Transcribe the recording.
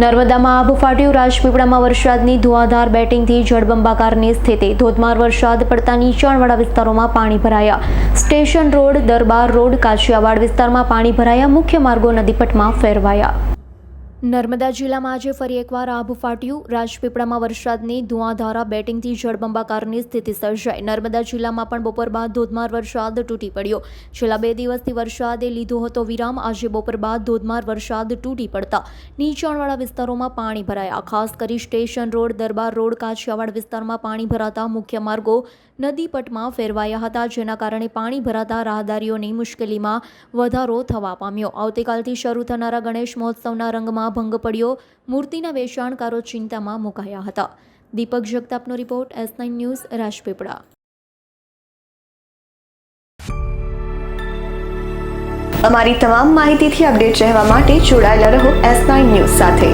નર્મદામાં આભ ફાટ્યું. રાજપીપળામાં વરસાદની ધુઆધાર બેટિંગથી જળબંબાકારની સ્થિતિ. ધોધમાર વરસાદ પડતા નીચાણવાળા વિસ્તારોમાં પાણી ભરાયા. Station road, Darbar road, Kachhiyawad વિસ્તારમાં પાણી ભરાયા. મુખ્ય માર્ગો નદીપટમાં ફેરવાયા. નર્મદા જિલ્લામાં આજે ફરી એકવાર આભ ફાટ્યું. રાજપીપળામાં વરસાદની ધુઆધારા બેટિંગથી જળબંબાકારની સ્થિતિ સર્જાઈ. નર્મદા જિલ્લામાં પણ બપોર બાદ ધોધમાર વરસાદ તૂટી પડ્યો. છેલ્લા બે દિવસથી વરસાદે લીધો હતો વિરામ. આજે બપોર બાદ ધોધમાર વરસાદ તૂટી પડતા નીચાણવાળા વિસ્તારોમાં પાણી ભરાયા. ખાસ કરી station road, Darbar road, Kachhiyawad વિસ્તારમાં પાણી ભરાતા મુખ્ય માર્ગો નદીપટમાં ફેરવાયા હતા, જેના કારણે પાણી ભરાતા રાહદારીઓની મુશ્કેલીમાં વધારો થવા પામ્યો. આવતીકાલથી શરૂ થનારા ગણેશ મહોત્સવના રંગમાં ભંગ પડ્યો. મૂર્તિના વેચાણકારો ચિંતામાં મુકાયા હતા. Deepak જગતાપનો report S nine news, Rajpipla. અમારી તમામ માહિતીથી અપડેટ રહેવા માટે જોડાયેલા રહો એસ નાઇન ન્યૂઝ સાથે.